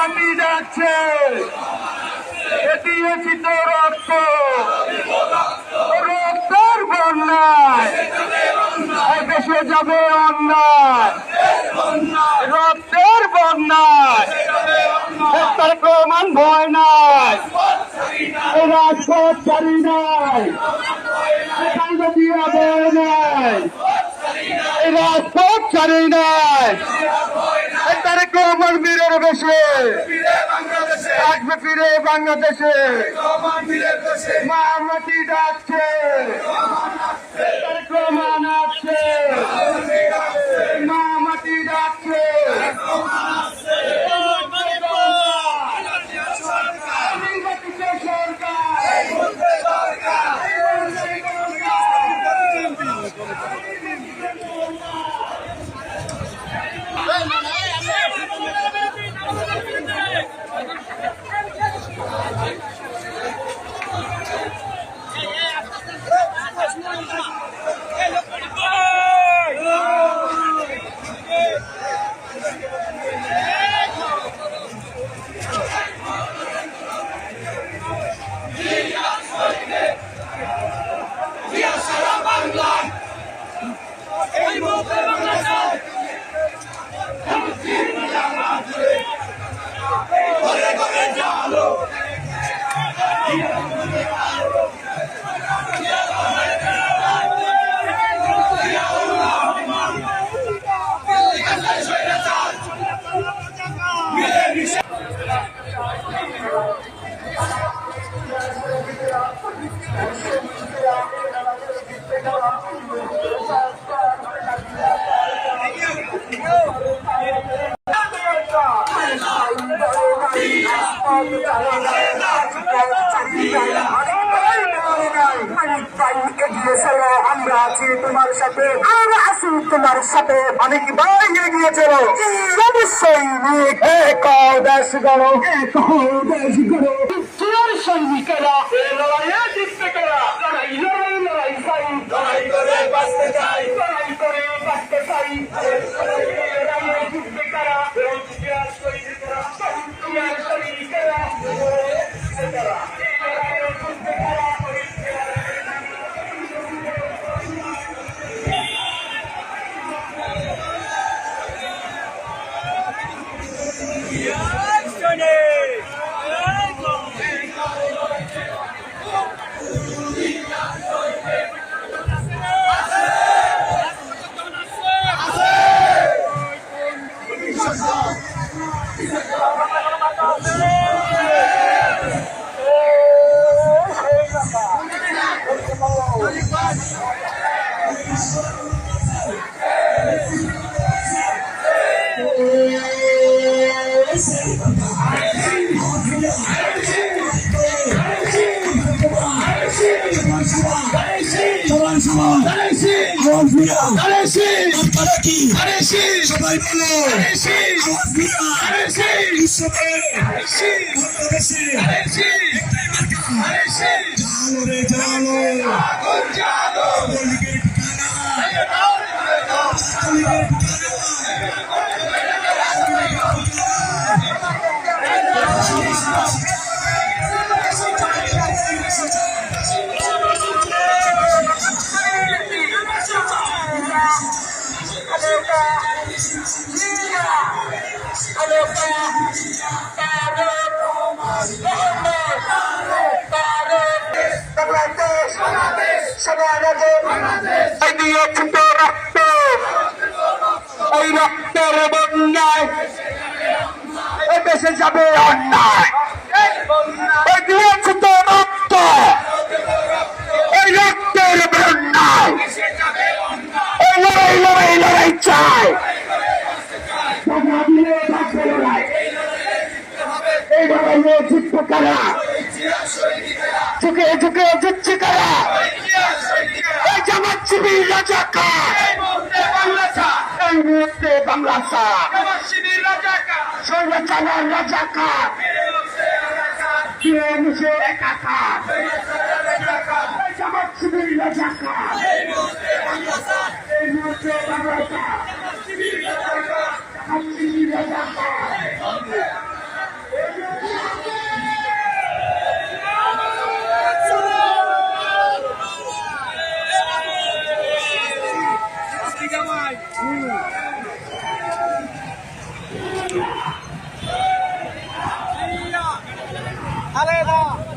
মাটি যাচ্ছে। দিয়েছি তো রক্ত। রক্তের বন্যায় দেশে যাবে অন্যায়। রক্তের বন্যায়। তার প্রমাণ ভয় নাই। রাজপথ ছাড়ি নাই। দিয়া ভয় নাই। রাজপথ ছাড়ি নাই। এই তার প্রমাণ বীরের বেশে আসবে ফিরে বাংলাদেশে। মা মাটি ডাকছে। তার প্রমাণ আছে মা মাটি ডাকছে। 加油！আমরা আছি তোমার সাথে, আমরা আছি তোমার সাথে। অনেক ভাই এগিয়ে চলো সৈনিক এক দেশ গড়ো, এক দেশ গড়ো। তোমার সৈনিকেরা Yeah! সবাই বলো জালো রে জালো মল্লিকের ঠিকানা মল্লিকের ঠিকানা সমাজে দিয়ে রক্ত ওই রক্তের বন্যায় দেশে যাবে অন্যায় ওই রক্ত ওই রক্তের বন্যায় ওই লড়াই চায় এই লড়াইয়ে জিততে ঝুঁকে ঝুঁকে দিচ্ছে কারা? এই জামাত শিবির রাজাকার। এই মুহূর্তে বাংলা সৈন্যচালার রাজাকার। মিশে একাকার। এই জামাত শিবির রাজাকার। এই মুহূর্তে বাংলা 他这个